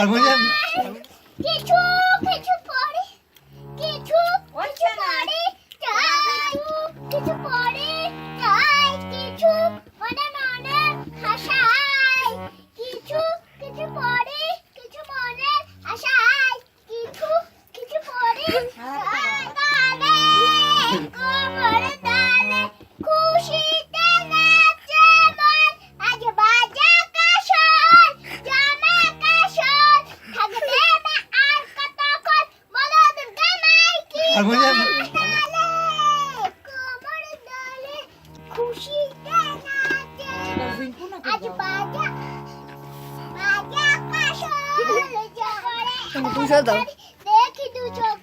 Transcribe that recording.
আর বুঝলেন কিছু কিছু পরে, কিছু কিছু পরে যাই, কিছু পরে যাই, কিছু মনে মনে হাসাই, কিছু কিছু পরে, কিছু মনে হাসাই, কিছু কিছু পরে যাই। মাই কি আর বুঝলেন